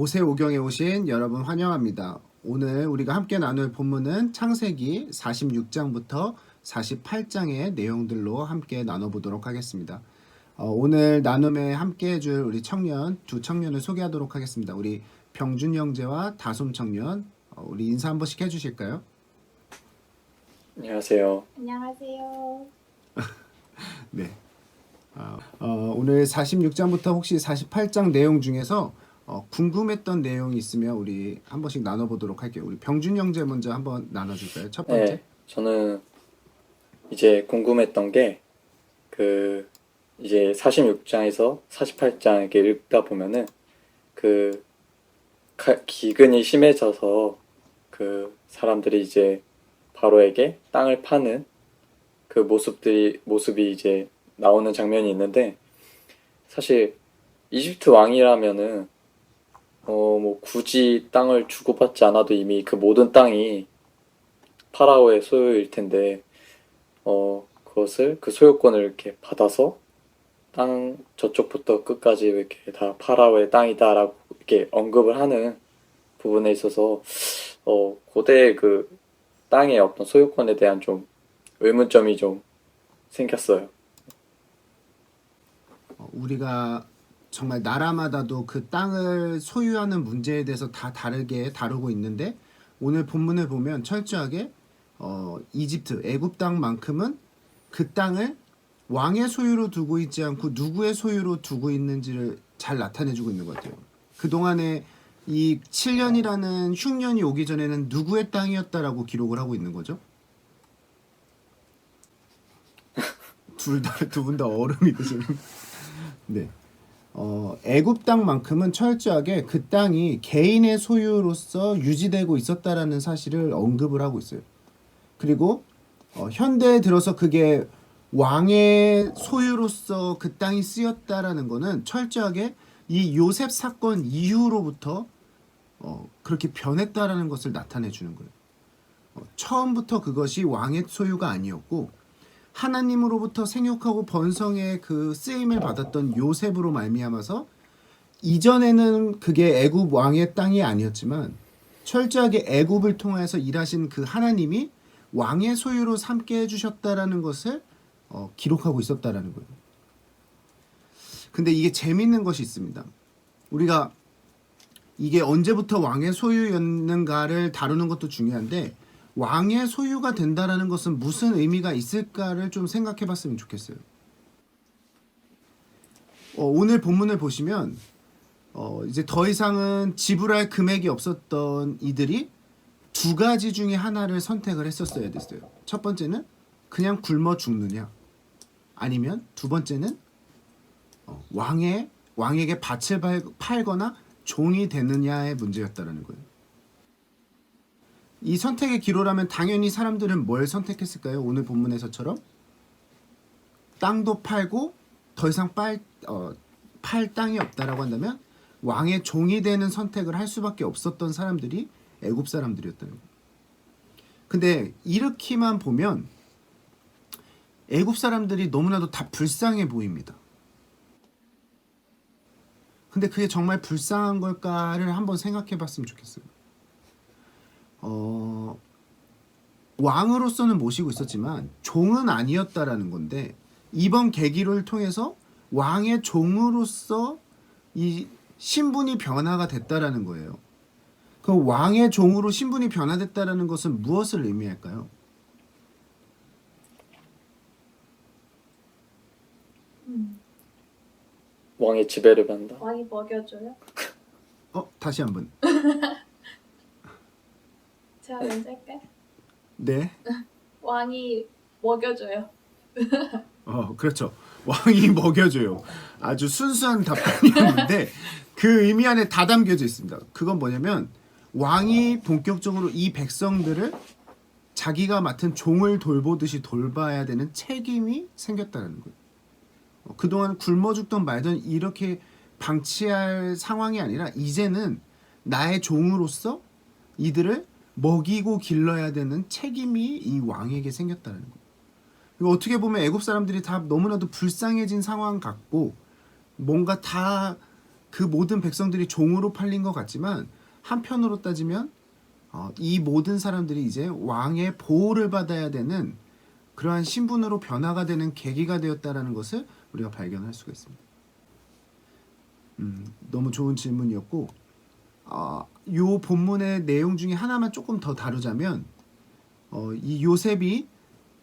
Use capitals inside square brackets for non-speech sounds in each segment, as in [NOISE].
모세오경에 오신 여러분 환영합니다. 오늘 우리가 함께 나눌 본문은 창세기 46장부터 48장의 내용들로 함께 나눠보도록 하겠습니다. 어, 오늘 나눔에 함께 해줄 우리 청년, 두 청년을 소개하도록 하겠습니다. 우리 병준 형제와 다솜 청년, 어, 우리 인사 한 번씩 해주실까요? 안녕하세요. 안녕하세요. [LAUGHS] 네. 어, 어, 오늘 46장부터 혹시 48장 내용 중에서 어, 궁금했던 내용이 있으면 우리 한 번씩 나눠보도록 할게요. 우리 병준 형제 먼저 한번 나눠줄까요? 첫 번째. 네, 저는 이제 궁금했던 게 그 이제 46장에서 48장 이렇게 읽다 보면은 그 가- 기근이 심해져서 그 사람들이 이제 바로에게 땅을 파는 그 모습들이 모습이 이제 나오는 장면이 있는데 사실 이집트 왕이라면은 어 뭐 굳이 땅을 주고받지 않아도 이미 그 모든 땅이 파라오의 소유일 텐데 어 그것을 그 소유권을 이렇게 받아서 땅 저쪽부터 끝까지 이렇게 다 파라오의 땅이다라고 이렇게 언급을 하는 부분에 있어서 어 고대 그 땅의 어떤 소유권에 대한 좀 의문점이 좀 생겼어요. 어, 우리가 정말 나라마다도 그 땅을 소유하는 문제에 대해서 다 다르게 다루고 있는데 오늘 본문을 보면 철저하게 어, 이집트 애굽 땅만큼은 그 땅을 왕의 소유로 두고 있지 않고 누구의 소유로 두고 있는지를 잘 나타내주고 있는 것 같아요. 그 동안에 이 7년이라는 흉년이 오기 전에는 누구의 땅이었다라고 기록을 하고 있는 거죠? [LAUGHS] 둘 다 두 분 다 얼음이 드시는. 네. 어, 애굽 땅만큼은 철저하게 그 땅이 개인의 소유로서 유지되고 있었다라는 사실을 언급을 하고 있어요. 그리고 어, 현대에 들어서 그게 왕의 소유로서 그 땅이 쓰였다라는 거는 철저하게 이 요셉 사건 이후로부터 어, 그렇게 변했다라는 것을 나타내 주는 거예요. 어, 처음부터 그것이 왕의 소유가 아니었고 하나님으로부터 생육하고 번성의 그 쓰임을 받았던 요셉으로 말미암아서 이전에는 그게 애굽 왕의 땅이 아니었지만 철저하게 애굽을 통해서 일하신 그 하나님이 왕의 소유로 삼게 해주셨다라는 것을 어, 기록하고 있었다라는 거예요. 근데 이게 재밌는 것이 있습니다. 우리가 이게 언제부터 왕의 소유였는가를 다루는 것도 중요한데 왕의 소유가 된다라는 것은 무슨 의미가 있을까를 좀 생각해 봤으면 좋겠어요. 어, 오늘 본문을 보시면 어, 이제 더 이상은 지불할 금액이 없었던 이들이 두 가지 중에 하나를 선택을 했었어야 됐어요. 첫 번째는 그냥 굶어 죽느냐, 아니면 두 번째는 어, 왕의 왕에게 밭을 팔, 팔거나 종이 되느냐의 문제였다라는 거예요. 이 선택의 기로라면 당연히 사람들은 뭘 선택했을까요? 오늘 본문에서처럼 땅도 팔고 더 이상 빨, 어, 팔 땅이 없다라고 한다면 왕의 종이 되는 선택을 할 수밖에 없었던 사람들이 애굽 사람들이었다는 거예요. 근데 이렇게만 보면 애굽 사람들이 너무나도 다 불쌍해 보입니다. 근데 그게 정말 불쌍한 걸까를 한번 생각해 봤으면 좋겠어요. 어, 왕으로서는 모시고 있었지만 종은 아니었다라는 건데 이번 계기를 통해서 왕의 종으로서 이 신분이 변화가 됐다라는 거예요. 그 왕의 종으로 신분이 변화됐다라는 것은 무엇을 의미할까요? 음, 왕의 지배를 받는다. 왕이 먹여줘요? 어, 다시 한번. [LAUGHS] 제가 먼저 할까요? 네. [LAUGHS] 왕이 먹여줘요. 어, 그렇죠. 왕이 먹여줘요. 아주 순수한 답변이었는데 그 의미 안에 다 담겨져 있습니다. 그건 뭐냐면 왕이 본격적으로 이 백성들을 자기가 맡은 종을 돌보듯이 돌봐야 되는 책임이 생겼다는 거예요. 어, 그동안 굶어 죽던 말던 이렇게 방치할 상황이 아니라 이제는 나의 종으로서 이들을 먹이고 길러야 되는 책임이 이 왕에게 생겼다는 거예요. 어떻게 보면 애굽 사람들이 다 너무나도 불쌍해진 상황 같고 뭔가 다 그 모든 백성들이 종으로 팔린 것 같지만 한편으로 따지면 어, 이 모든 사람들이 이제 왕의 보호를 받아야 되는 그러한 신분으로 변화가 되는 계기가 되었다라는 것을 우리가 발견할 수가 있습니다. 음, 너무 좋은 질문이었고 아, 요 본문의 내용 중에 하나만 조금 더 다루자면 어, 이 요셉이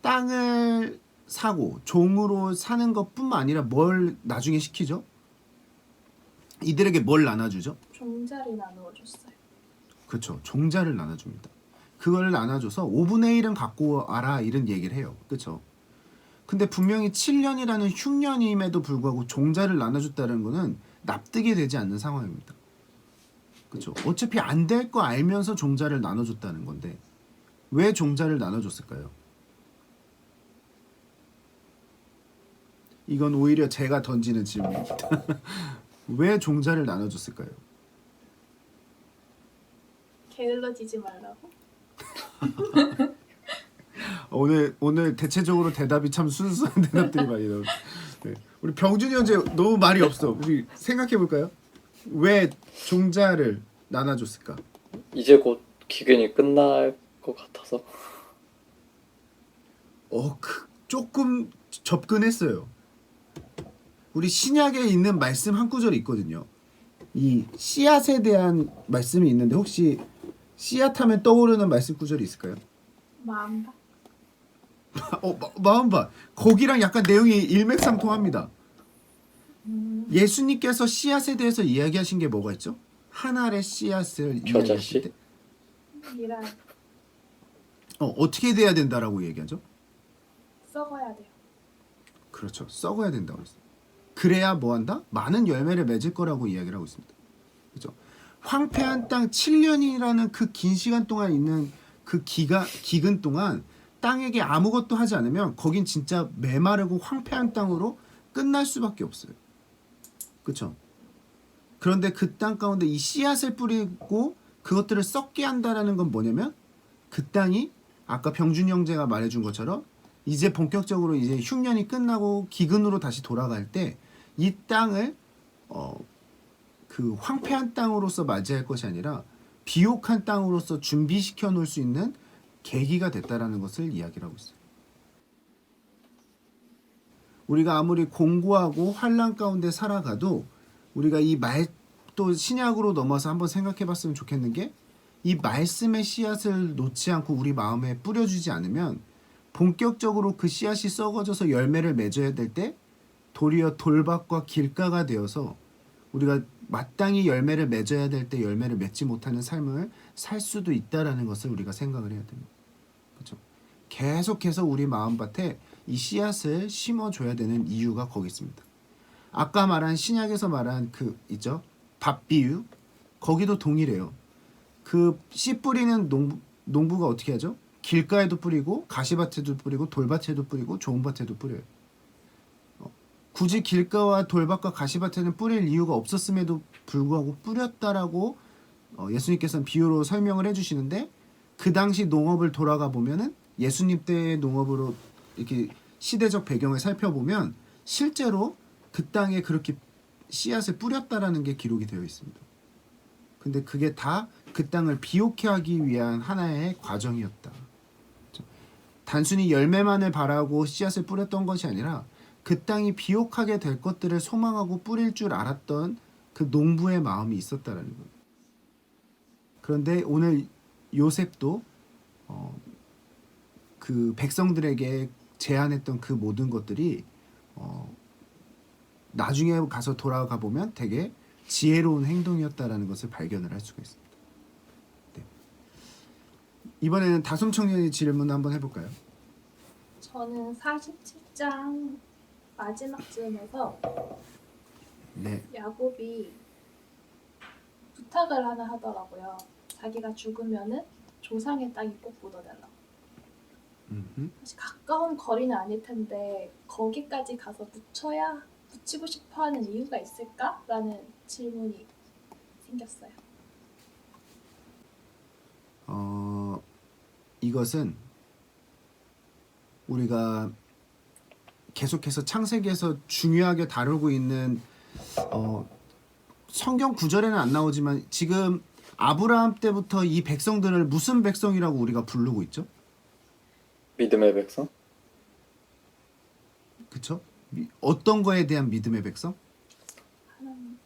땅을 사고 종으로 사는 것뿐만 아니라 뭘 나중에 시키죠? 이들에게 뭘 나눠주죠? 종자리 나누어줬어요. 그렇죠. 종자를 나눠줍니다. 그걸 나눠줘서 5분의 1은 갖고 와라 이런 얘기를 해요. 그렇죠. 근데 분명히 7년이라는 흉년임에도 불구하고 종자를 나눠줬다는 거는 납득이 되지 않는 상황입니다. 그렇죠. 어차피 안 될 거 알면서 종자를 나눠줬다는 건데 왜 종자를 나눠줬을까요? 이건 오히려 제가 던지는 질문입니다. [LAUGHS] 왜 종자를 나눠줬을까요? 게을러지지 말라고. [LAUGHS] 오늘 오늘 대체적으로 대답이 참 순수한 [LAUGHS] 대답들이 많이 나오네. 네. 우리 병준이 형제 너무 말이 없어. 우리 생각해 볼까요? 왜 종자를 나눠줬을까? 이제 곧 기근이 끝날 것 같아서 어, 그, 조금 접근했어요. 우리 신약에 있는 말씀 한 구절이 있거든요. 이 씨앗에 대한 말씀이 있는데 혹시 씨앗하면 떠오르는 말씀 구절이 있을까요? 마음바. 어, 마, 마음봐. 거기랑 약간 내용이 일맥상통합니다. 음, 예수님께서 씨앗에 대해서 이야기하신 게 뭐가 있죠? 한 알의 씨앗을? 이야기하실 때 어, 어떻게 돼야 된다라고 얘기하죠? 썩어야 돼요. 그렇죠. 썩어야 된다고 했어요. 그래야 뭐 한다? 많은 열매를 맺을 거라고 이야기를 하고 있습니다. 그렇죠. 황폐한 땅 7년이라는 그 긴 시간 동안 있는 그 기가 기근 동안 땅에게 아무것도 하지 않으면 거긴 진짜 메마르고 황폐한 땅으로 끝날 수밖에 없어요. 그렇죠. 그런데 그 땅 가운데 이 씨앗을 뿌리고 그것들을 썩게 한다라는 건 뭐냐면 그 땅이 아까 병준 형제가 말해준 것처럼 이제 본격적으로 이제 흉년이 끝나고 기근으로 다시 돌아갈 때 이 땅을 어 그 황폐한 땅으로서 맞이할 것이 아니라 비옥한 땅으로서 준비시켜 놓을 수 있는 계기가 됐다라는 것을 이야기를 하고 있어요. 우리가 아무리 공고하고 환란 가운데 살아가도 우리가 이 말 또 신약으로 넘어서 한번 생각해 봤으면 좋겠는 게 이 말씀의 씨앗을 놓지 않고 우리 마음에 뿌려주지 않으면 본격적으로 그 씨앗이 썩어져서 열매를 맺어야 될 때 도리어 돌밭과 길가가 되어서 우리가 마땅히 열매를 맺어야 될 때 열매를 맺지 못하는 삶을 살 수도 있다라는 것을 우리가 생각을 해야 됩니다. 그렇죠? 계속해서 우리 마음밭에 이 씨앗을 심어줘야 되는 이유가 거기 있습니다. 아까 말한 신약에서 말한 그 있죠 밥 비유 거기도 동일해요. 그 씨 뿌리는 농부, 농부가 어떻게 하죠? 길가에도 뿌리고 가시밭에도 뿌리고 돌밭에도 뿌리고 좋은 밭에도 뿌려요. 어, 굳이 길가와 돌밭과 가시밭에는 뿌릴 이유가 없었음에도 불구하고 뿌렸다라고 어, 예수님께서는 비유로 설명을 해주시는데 그 당시 농업을 돌아가 보면은 예수님 때의 농업으로 이렇게 시대적 배경을 살펴보면 실제로 그 땅에 그렇게 씨앗을 뿌렸다라는 게 기록이 되어 있습니다. 근데 그게 다 그 땅을 비옥해 하기 위한 하나의 과정이었다. 단순히 열매만을 바라고 씨앗을 뿌렸던 것이 아니라 그 땅이 비옥하게 될 것들을 소망하고 뿌릴 줄 알았던 그 농부의 마음이 있었다라는 거예요. 그런데 오늘 요셉도 어, 그 백성들에게 제안했던 그 모든 것들이 어, 나중에 가서 돌아가 보면 되게 지혜로운 행동이었다라는 것을 발견을 할 수가 있습니다. 네. 이번에는 다솜 청년이 질문 한번 해볼까요? 저는 47장 마지막 쯤에서 네. 야곱이 부탁을 하나 하더라고요. 자기가 죽으면은 조상의 땅이 꼭 묻어달라고. 사실 가까운 거리는 아닐 텐데 거기까지 가서 묻혀야 묻히고 싶어하는 이유가 있을까?라는 질문이 생겼어요. 어, 이것은 우리가 계속해서 창세기에서 중요하게 다루고 있는 어, 성경 구절에는 안 나오지만 지금 아브라함 때부터 이 백성들을 무슨 백성이라고 우리가 부르고 있죠? 믿음의 백성? 그쵸? 미- 어떤 거에 대한 믿음의 백성? 하나님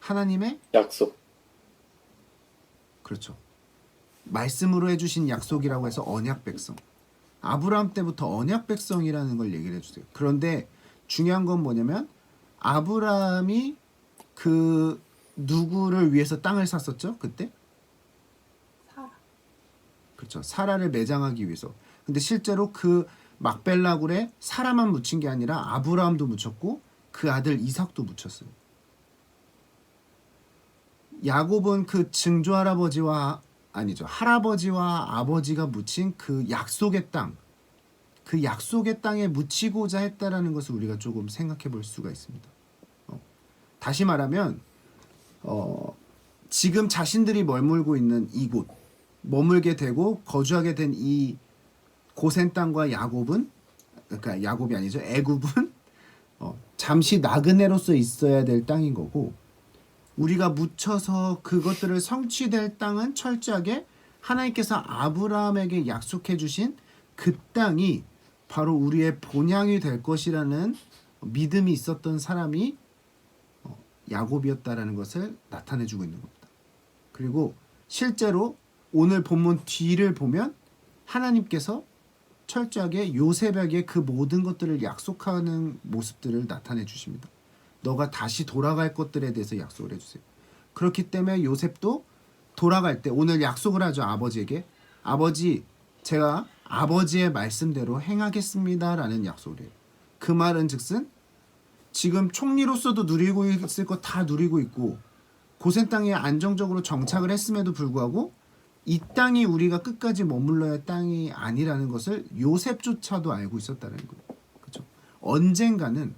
하나님의 약속. 그렇죠. 말씀으로 해주신 약속이라고 해서 언약 백성. 아브라함 때부터 언약 백성이라는 걸 얘기를 해주세요. 그런데 중요한 건 뭐냐면 아브라함이 그 누구를 위해서 땅을 샀었죠? 그때? 그렇죠. 사라를 매장하기 위해서. 근데 실제로 그 막벨라굴에 사라만 묻힌 게 아니라 아브라함도 묻혔고 그 아들 이삭도 묻혔어요. 야곱은 그 증조 할아버지와 아니죠. 할아버지와 아버지가 묻힌 그 약속의 땅. 그 약속의 땅에 묻히고자 했다라는 것을 우리가 조금 생각해 볼 수가 있습니다. 어. 다시 말하면 어, 지금 자신들이 머물고 있는 이곳 머물게 되고 거주하게 된 이 고센 땅과 야곱은 그러니까 야곱이 아니죠 애굽은 어, 잠시 나그네로서 있어야 될 땅인 거고 우리가 묻혀서 그것들을 성취될 땅은 철저하게 하나님께서 아브라함에게 약속해 주신 그 땅이 바로 우리의 본향이 될 것이라는 믿음이 있었던 사람이 어, 야곱이었다라는 것을 나타내 주고 있는 겁니다. 그리고 실제로 오늘 본문 뒤를 보면 하나님께서 철저하게 요셉에게 그 모든 것들을 약속하는 모습들을 나타내 주십니다. 너가 다시 돌아갈 것들에 대해서 약속을 해주세요. 그렇기 때문에 요셉도 돌아갈 때 오늘 약속을 하죠 아버지에게 아버지 제가 아버지의 말씀대로 행하겠습니다라는 약속을 해요. 그 말은 즉슨 지금 총리로서도 누리고 있을 거 다 누리고 있고 고센 땅에 안정적으로 정착을 했음에도 불구하고 이 땅이 우리가 끝까지 머물러야 할 땅이 아니라는 것을 요셉조차도 알고 있었다는 거예요. 그렇죠? 언젠가는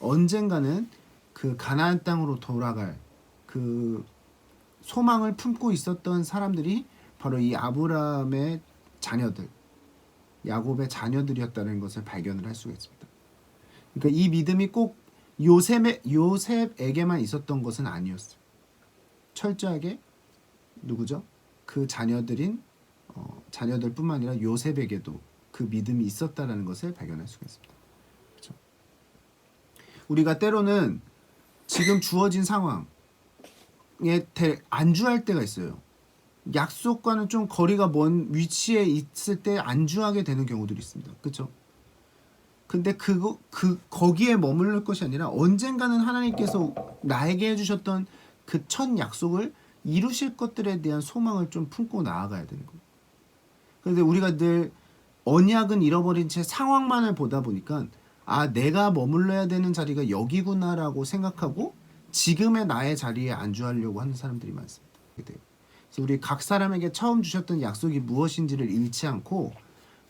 언젠가는 그 가나안 땅으로 돌아갈 그 소망을 품고 있었던 사람들이 바로 이 아브라함의 자녀들, 야곱의 자녀들이었다는 것을 발견을 할 수가 있습니다. 그러니까 이 믿음이 꼭 요셉의 요셉에게만 있었던 것은 아니었어요. 철저하게 누구죠? 그 자녀들인 어, 자녀들뿐만 아니라 요셉에게도 그 믿음이 있었다라는 것을 발견할 수가 있습니다. 그렇죠? 우리가 때로는 지금 주어진 상황에 대, 안주할 때가 있어요. 약속과는 좀 거리가 먼 위치에 있을 때 안주하게 되는 경우들이 있습니다. 그렇죠? 근데 그거 그 거기에 머무를 것이 아니라 언젠가는 하나님께서 나에게 해주셨던 그 첫 약속을 이루실 것들에 대한 소망을 좀 품고 나아가야 되는 거예요. 그런데 우리가 늘 언약은 잃어버린 채 상황만을 보다 보니까 아 내가 머물러야 되는 자리가 여기구나라고 생각하고 지금의 나의 자리에 안주하려고 하는 사람들이 많습니다. 그래서 우리 각 사람에게 처음 주셨던 약속이 무엇인지를 잃지 않고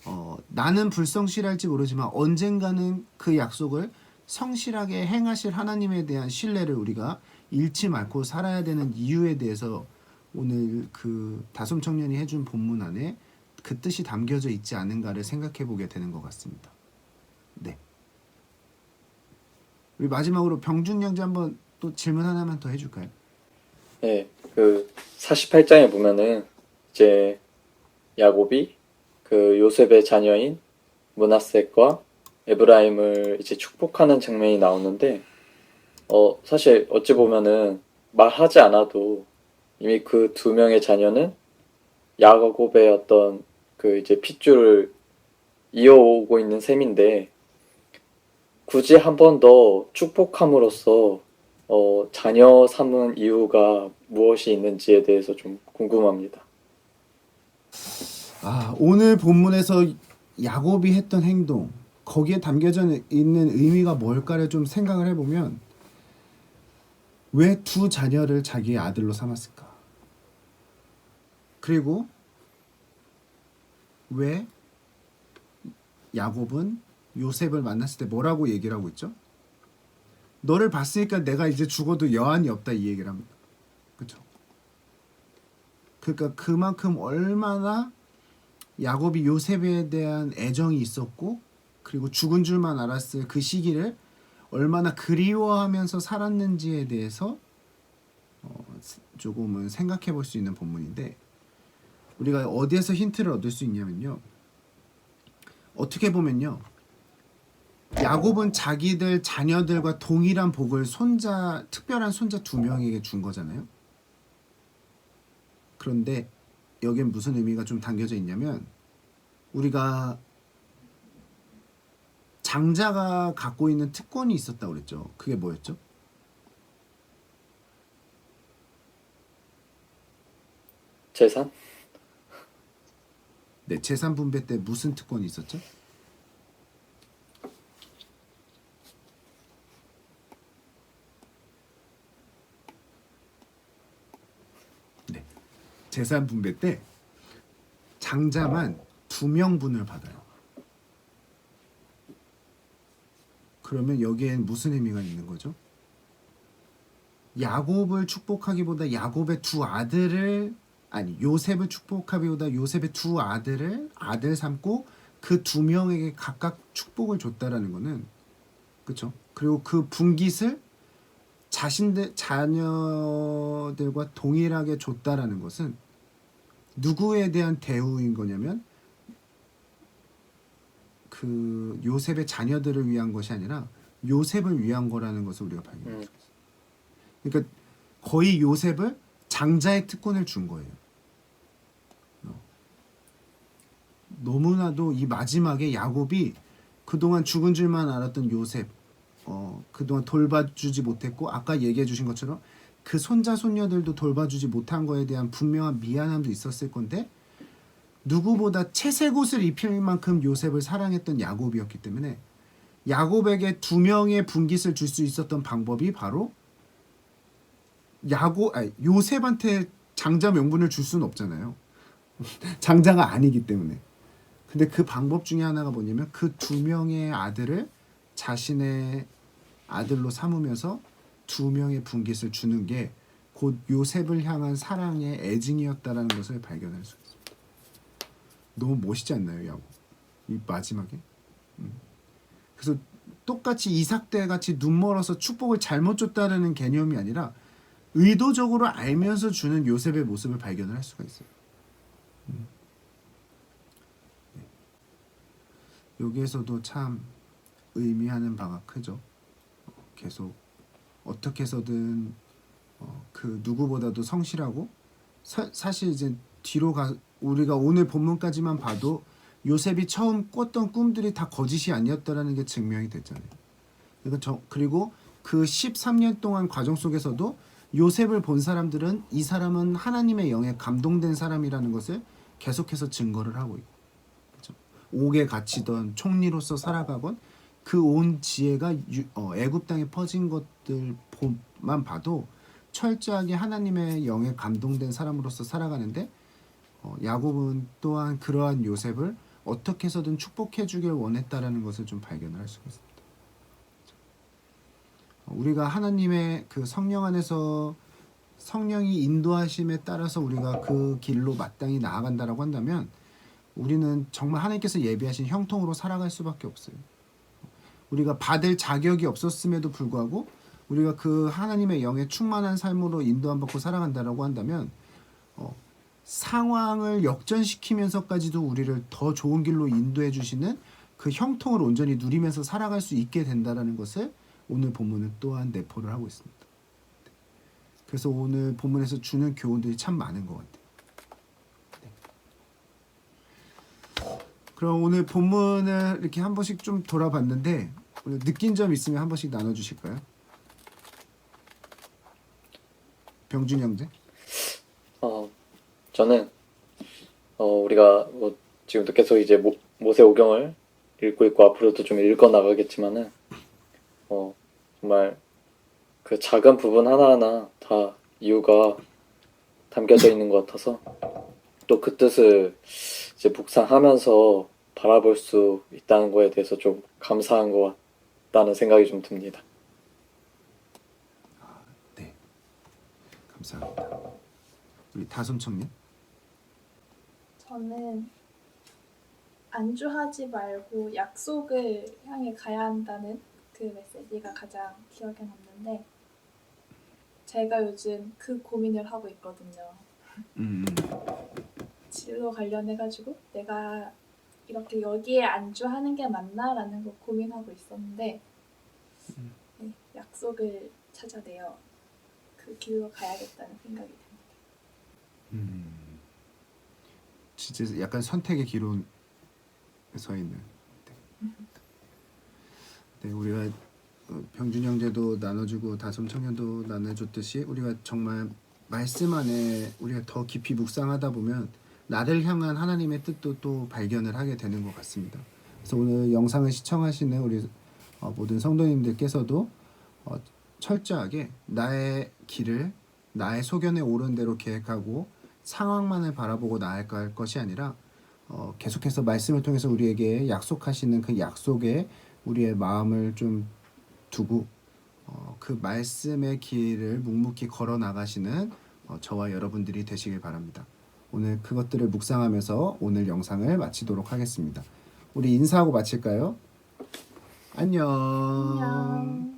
어, 나는 불성실할지 모르지만 언젠가는 그 약속을 성실하게 행하실 하나님에 대한 신뢰를 우리가 잃지 말고 살아야 되는 이유에 대해서 오늘 그 다솜 청년이 해준 본문 안에 그 뜻이 담겨져 있지 않은가를 생각해 보게 되는 것 같습니다. 네. 우리 마지막으로 병준 형제 한번 또 질문 하나만 더 해줄까요? 네, 그 48장에 보면은 이제 야곱이 그 요셉의 자녀인 문하셋과 에브라임을 이제 축복하는 장면이 나오는데 어 사실 어찌 보면은 말하지 않아도 이미 그 두 명의 자녀는 야곱의 어떤 그 이제 핏줄을 이어오고 있는 셈인데 굳이 한 번 더 축복함으로써 어, 자녀 삼은 이유가 무엇이 있는지에 대해서 좀 궁금합니다. 아, 오늘 본문에서 야곱이 했던 행동 거기에 담겨져 있는 의미가 뭘까를 좀 생각을 해보면 왜 두 자녀를 자기의 아들로 삼았을까? 그리고 왜 야곱은 요셉을 만났을 때 뭐라고 얘기를 하고 있죠? 너를 봤으니까 내가 이제 죽어도 여한이 없다 이 얘기를 합니다. 그렇죠? 그러니까 그만큼 얼마나 야곱이 요셉에 대한 애정이 있었고 그리고 죽은 줄만 알았을 그 시기를 얼마나 그리워하면서 살았는지에 대해서 어, 조금은 생각해 볼 수 있는 본문인데 우리가 어디에서 힌트를 얻을 수 있냐면요. 어떻게 보면요. 야곱은 자기들 자녀들과 동일한 복을 손자 특별한 손자 두 명에게 준 거잖아요. 그런데 여기엔 무슨 의미가 좀 담겨져 있냐면 우리가 장자가 갖고 있는 특권이 있었다고 그랬죠. 그게 뭐였죠? 재산? 네, 재산 분배 때 무슨 특권이 있었죠? 네, 재산 분배 때 장자만 두 명분을 받아요. 그러면 여기엔 무슨 의미가 있는 거죠? 야곱을 축복하기보다 야곱의 두 아들을 아니 요셉을 축복하기보다 요셉의 두 아들을 아들 삼고 그 두 명에게 각각 축복을 줬다라는 거는 그렇죠. 그리고 그 분깃을 자신들 자녀들과 동일하게 줬다라는 것은 누구에 대한 대우인 거냐면 그 요셉의 자녀들을 위한 것이 아니라 요셉을 위한 거라는 것을 우리가 발견해요. 음. 그러니까 거의 요셉을 장자의 특권을 준 거예요. 어. 너무나도 이 마지막에 야곱이 그동안 죽은 줄만 알았던 요셉, 어, 그동안 돌봐주지 못했고 아까 얘기해 주신 것처럼 그 손자 손녀들도 돌봐주지 못한 거에 대한 분명한 미안함도 있었을 건데 누구보다 채색 옷을 입힐 만큼 요셉을 사랑했던 야곱이었기 때문에 야곱에게 두 명의 분깃을 줄 수 있었던 방법이 바로 야고 아니, 요셉한테 장자 명분을 줄 수는 없잖아요. [LAUGHS] 장자가 아니기 때문에. 근데 그 방법 중에 하나가 뭐냐면 그 두 명의 아들을 자신의 아들로 삼으면서 두 명의 분깃을 주는 게 곧 요셉을 향한 사랑의 애증이었다라는 것을 발견할 수 있습니다. 너무 멋있지 않나요, 야곱? 이 마지막에. 음. 그래서 똑같이 이삭 때 같이 눈 멀어서 축복을 잘못 줬다는 개념이 아니라 의도적으로 알면서 주는 요셉의 모습을 발견을 할 수가 있어요. 음. 네. 여기에서도 참 의미하는 바가 크죠. 어, 계속 어떻게 해서든 어, 그 누구보다도 성실하고 사, 사실 이제 뒤로 가 우리가 오늘 본문까지만 봐도 요셉이 처음 꿨던 꿈들이 다 거짓이 아니었다라는 게 증명이 됐잖아요. 그리고 그 13년 동안 과정 속에서도 요셉을 본 사람들은 이 사람은 하나님의 영에 감동된 사람이라는 것을 계속해서 증거를 하고 있고 그렇죠? 옥에 갇히던 총리로서 살아가건 그 온 지혜가 유, 어, 애굽 땅에 퍼진 것들만 봐도 철저하게 하나님의 영에 감동된 사람으로서 살아가는데 어, 야곱은 또한 그러한 요셉을 어떻게 해서든 축복해 주길 원했다라는 것을 좀 발견을 할 수가 있습니다. 어, 우리가 하나님의 그 성령 안에서 성령이 인도하심에 따라서 우리가 그 길로 마땅히 나아간다라고 한다면 우리는 정말 하나님께서 예비하신 형통으로 살아갈 수밖에 없어요. 우리가 받을 자격이 없었음에도 불구하고 우리가 그 하나님의 영에 충만한 삶으로 인도함 받고 살아간다라고 한다면 어, 상황을 역전시키면서까지도 우리를 더 좋은 길로 인도해 주시는 그 형통을 온전히 누리면서 살아갈 수 있게 된다라는 것을 오늘 본문은 또한 내포를 하고 있습니다. 그래서 오늘 본문에서 주는 교훈들이 참 많은 것 같아요. 네. 그럼 오늘 본문을 이렇게 한 번씩 좀 돌아봤는데 오늘 느낀 점 있으면 한 번씩 나눠주실까요? 병준 형제. 어, 저는 어, 우리가 뭐 지금도 계속 이제 모, 모세 오경을 읽고 있고 앞으로도 좀 읽어 나가겠지만은 어, 정말 그 작은 부분 하나하나 다 이유가 담겨져 있는 것 같아서 또 그 뜻을 이제 묵상하면서 바라볼 수 있다는 거에 대해서 좀 감사한 것 같다는 생각이 좀 듭니다. 네. 감사합니다. 우리 다솜청님. 저는 안주하지 말고 약속을 향해 가야 한다는 그 메시지가 가장 기억에 남는데 제가 요즘 그 고민을 하고 있거든요. 음, 진로 관련해가지고 내가 이렇게 여기에 안주하는 게 맞나라는 거 고민하고 있었는데 네, 약속을 찾아내어 그 길로 가야겠다는 생각이 듭니다. 음. 진짜 약간 선택의 기로에 서 있는. 네, 네 우리가 어, 병준 형제도 나눠주고 다솜 청년도 나눠줬듯이 우리가 정말 말씀 안에 우리가 더 깊이 묵상하다 보면 나를 향한 하나님의 뜻도 또 발견을 하게 되는 것 같습니다. 그래서 오늘 영상을 시청하시는 우리 어, 모든 성도님들께서도 어, 철저하게 나의 길을 나의 소견에 옳은 대로 계획하고 상황만을 바라보고 나아갈 것이 아니라 어, 계속해서 말씀을 통해서 우리에게 약속하시는 그 약속에 우리의 마음을 좀 두고 어, 그 말씀의 길을 묵묵히 걸어 나가시는 어, 저와 여러분들이 되시길 바랍니다. 오늘 그것들을 묵상하면서 오늘 영상을 마치도록 하겠습니다. 우리 인사하고 마칠까요? 안녕. 안녕.